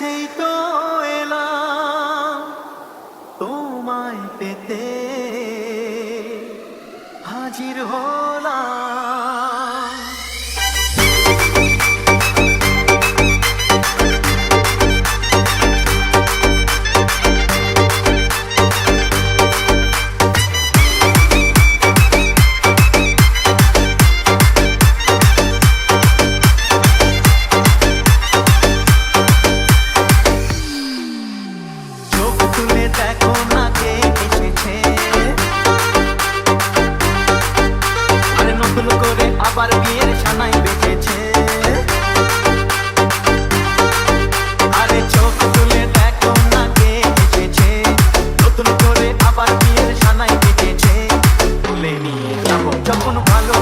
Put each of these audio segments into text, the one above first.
সেই তো এলাম তোমায় পেতে। হাজির হয় jump on a.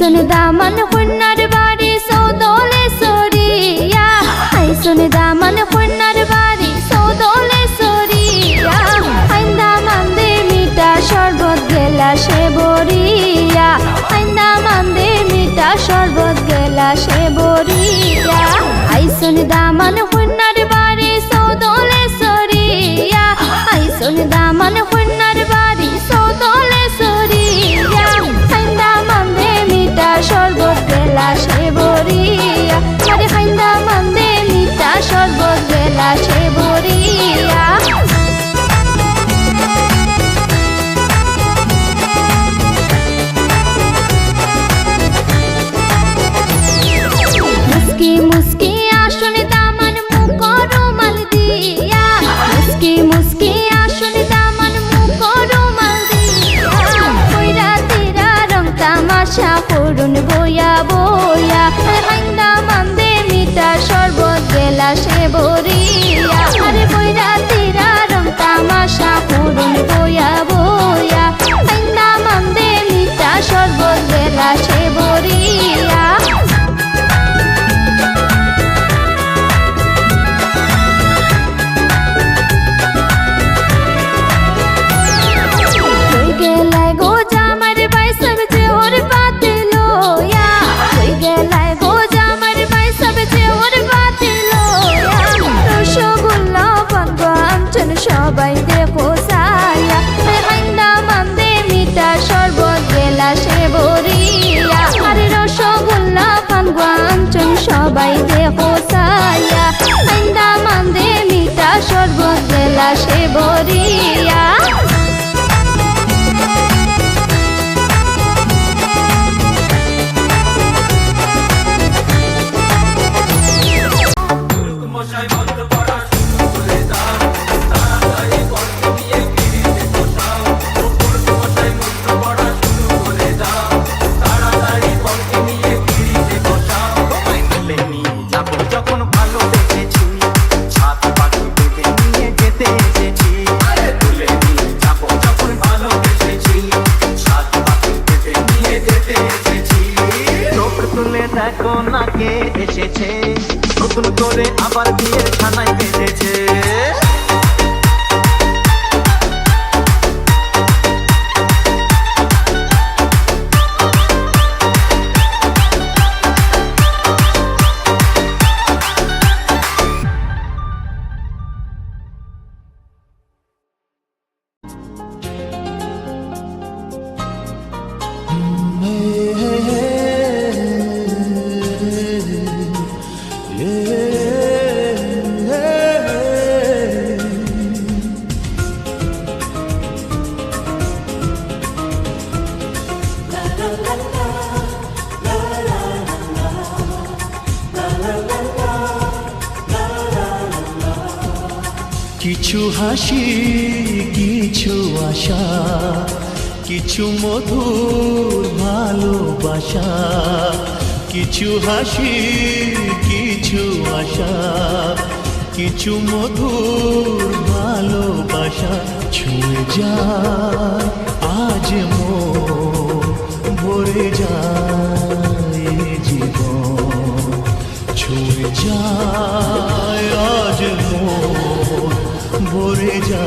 আইসন দামান কন্যার বাড়ি, সৌদলে সরিয়া। আইসন দামান কন্যার বাড়ি, সৌদলে সরিয়া। আইন্দা মান্দে মিটা শরবত গেলা সে বরিয়া। আইন্দা মান্দে মিটা শরবত গেলা সে বরিয়া। আইসন দামান কন্যার বাড়ি, সৌদলে সরিয়া। আইসন হরে খাইন্দা মান্দে নিতা সর্ববেলা সে ভরিয়া। আছে কৈলাসে ভরি এসেছে। নতুন করে আবার বিয়ের থানায় বেঁধেছে। কিছু মধুর ভালোবাসা, কিছু হাসি, কিছু আশা, কিছু মধুর ভালোবাসা ছুঁয়ে যা আজ মো ভরে যা জীবন, ছুঁয়ে যায় আজ মো ভরে যা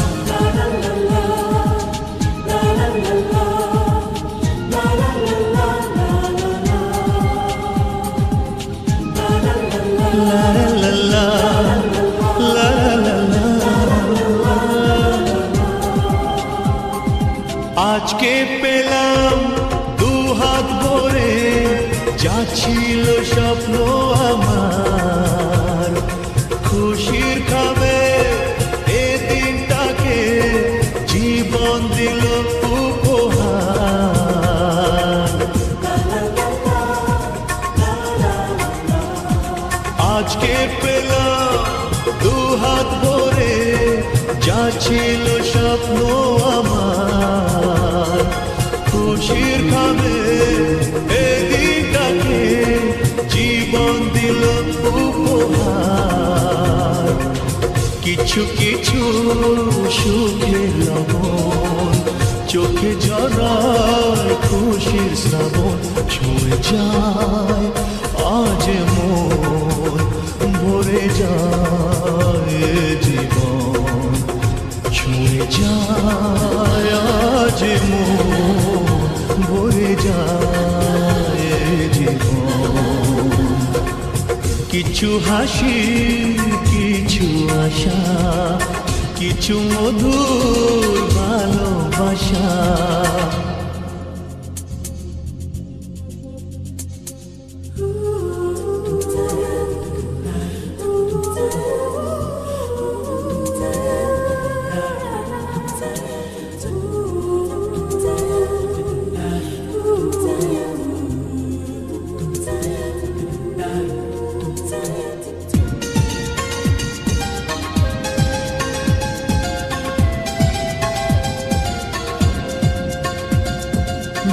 দিয়েছ সুখে লবণ চোখে জড়ায় খুশির শ্রাবণ ছুঁয়ে যায় আজ মন ভরে যায় জীবন ছুঁয়ে যায় আজ মন ভরে যায় জীবন। কিছু হাসি কিছু আশা কিছু মধুর ভালোবাসা।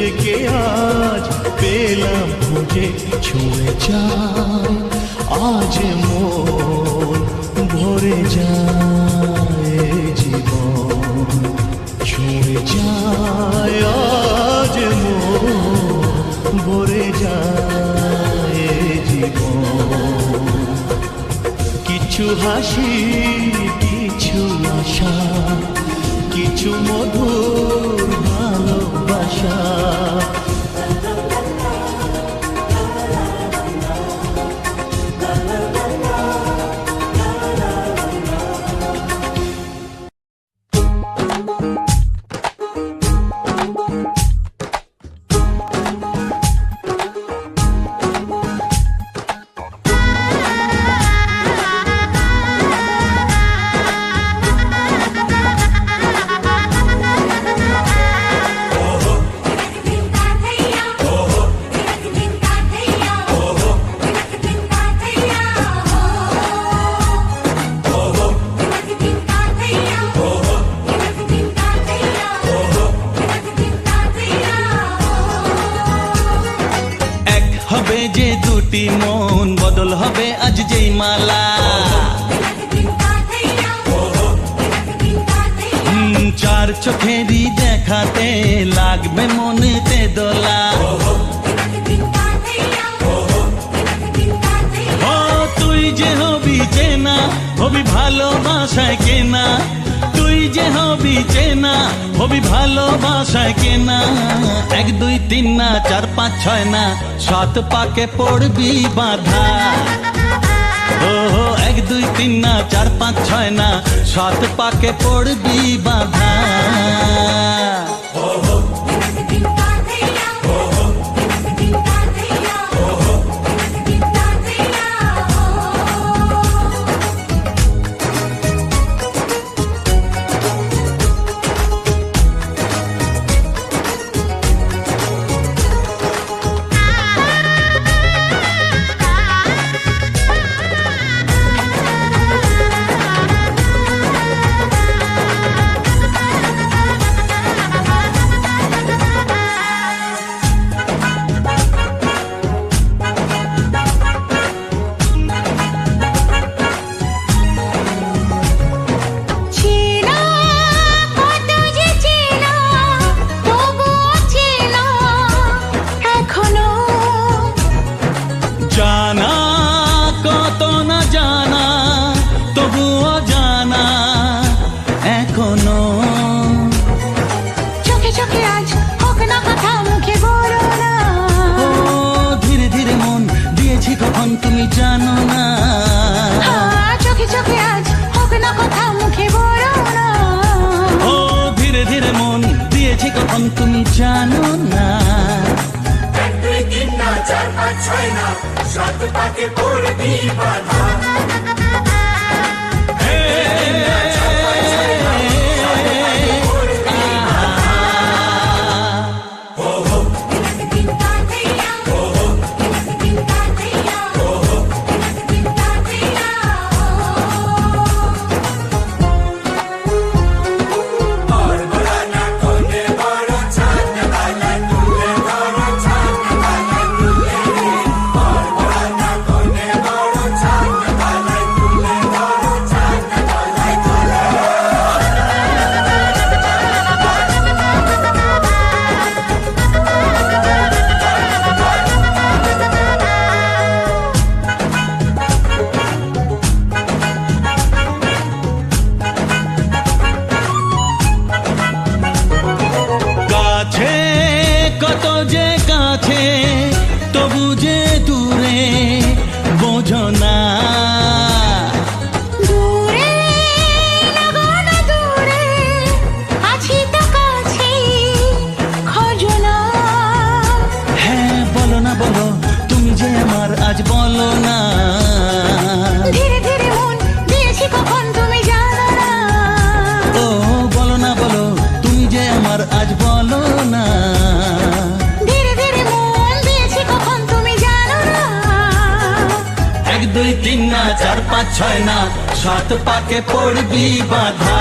নিজেকে আজ পেলাম খুঁজে? ছুঁয়ে যায় আজ মন ভরে যায় জীবন। ছুঁয়ে যায়, আজ মন ভরে যায় জীবন। কিছু হাসি, কিছু আশা কিছু মধুর ভালোবাসা। এক, দুই, তিন না, চার, পাঁচ, ছয় না, সাত পাকে পড়বি বাধা। ও এক, দুই, তিন না, চার, পাঁচ, ছয় না, সাত পাকে পড়বি বাধা। বুকে পড়বি বাধা।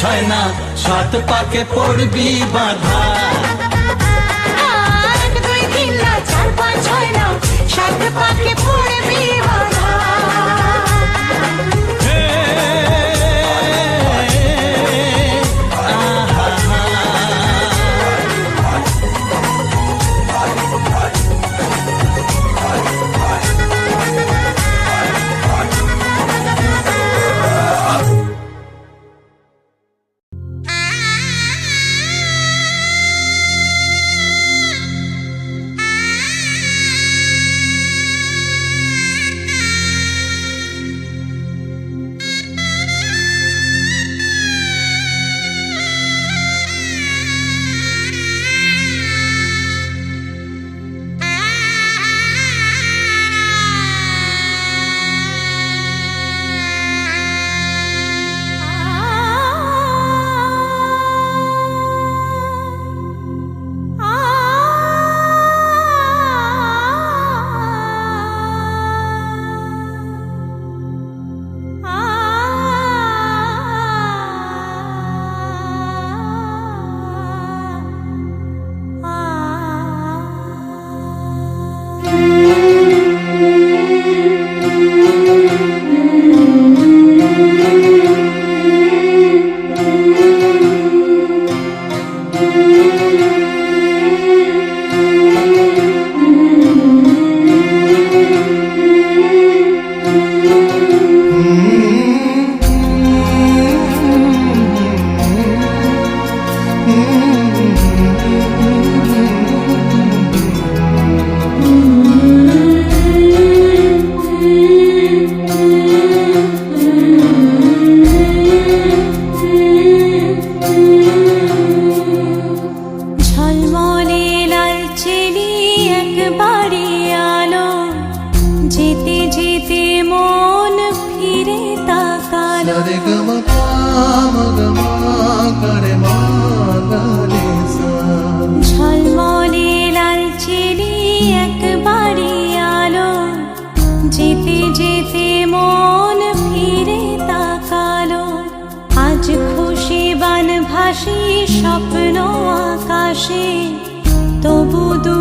ছয় না, সাত পাকে পড়বি বাধা। এক দুই তিন না, চার পাঁচ ছয় না, সাত পাকে পড়বি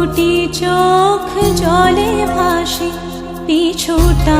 দুটি চোখ জলে ভাসে পিছুটা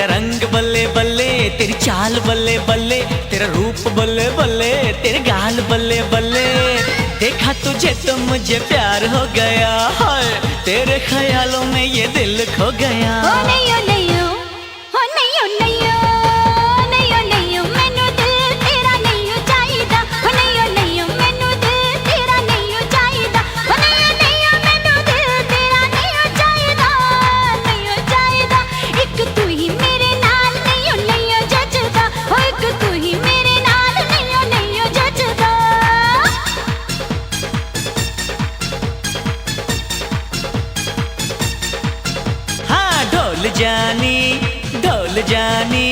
तेरा रंग बल्ले बल्ले तेरी चाल बल्ले बल्ले तेरा रूप बल्ले बल्ले तेरे गाल बल्ले बल्ले देखा तुझे तो मुझे प्यार हो गया तेरे ख्यालों में ये दिल खो गया ओ नहीं, ओ नहीं। ढोल जानी ढोल जानी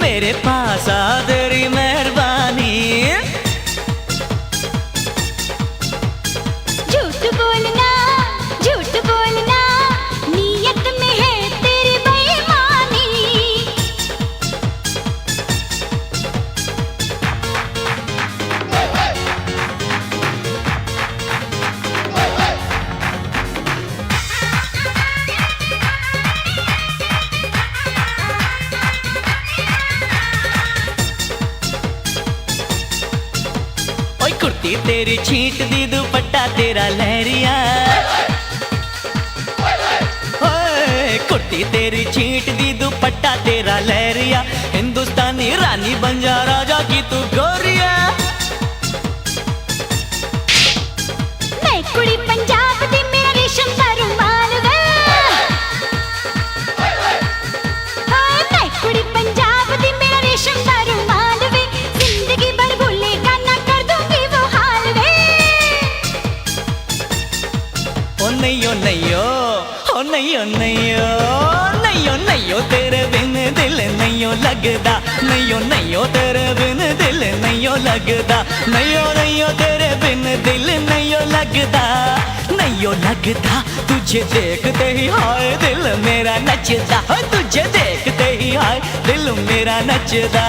मेरे पास आ छींट दी दुपट्टा तेरा लहरिया। कुर्ती तेरी छीट दी दुपट्टा तेरा लहरिया। हिंदुस्तानी रानी बन जा राजा की तू गोरिया लगदा नहीं नहीं तेरे बिन दिल नहीं लगदा नहीं नहीं तेरे बिन दिल नहीं लगदा नहीं लगदा तुझे देखते ही हाय दिल मेरा नचदा तुझे देखते ही हाय दिल मेरा नचदा